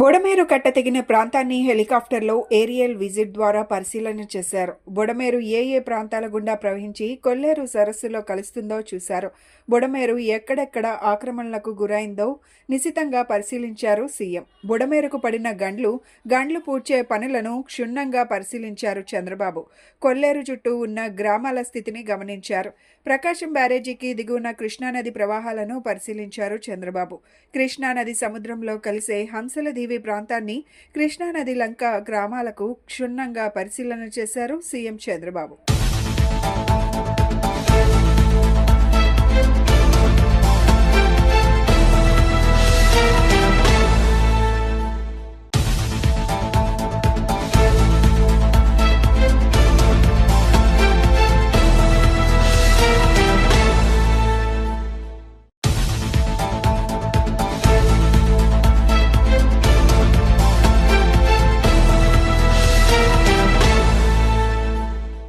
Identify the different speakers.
Speaker 1: బుడమేరు కట్ట తెగిన ప్రాంతాన్ని హెలికాప్టర్లో ఏరియల్ విజిట్ ద్వారా పరిశీలన చేశారు. బుడమేరు ఏ ఏ ప్రాంతాల గుండా ప్రవహించి కొల్లేరు సరస్సులో కలుస్తుందో చూశారు. బుడమేరు ఎక్కడెక్కడ ఆక్రమణలకు గురైందో నిశితంగా పరిశీలించారు సీఎం. బుడమేరుకు పడిన గండ్లు గండ్లు పూడ్చే పనులను క్షుణ్ణంగా పరిశీలించారు చంద్రబాబు. కొల్లేరు చుట్టూ ఉన్న గ్రామాల స్థితిని గమనించారు. ప్రకాశం బ్యారేజీకి దిగువన కృష్ణానది ప్రవాహాలను పరిశీలించారు చంద్రబాబు. కృష్ణానది సముద్రంలో కలిసే హంసలది దీవి ప్రాంతాన్ని కృష్ణానది లంక గ్రామాలకు క్షుణ్ణంగా పరిశీలన చేశారు సీఎం చంద్రబాబు.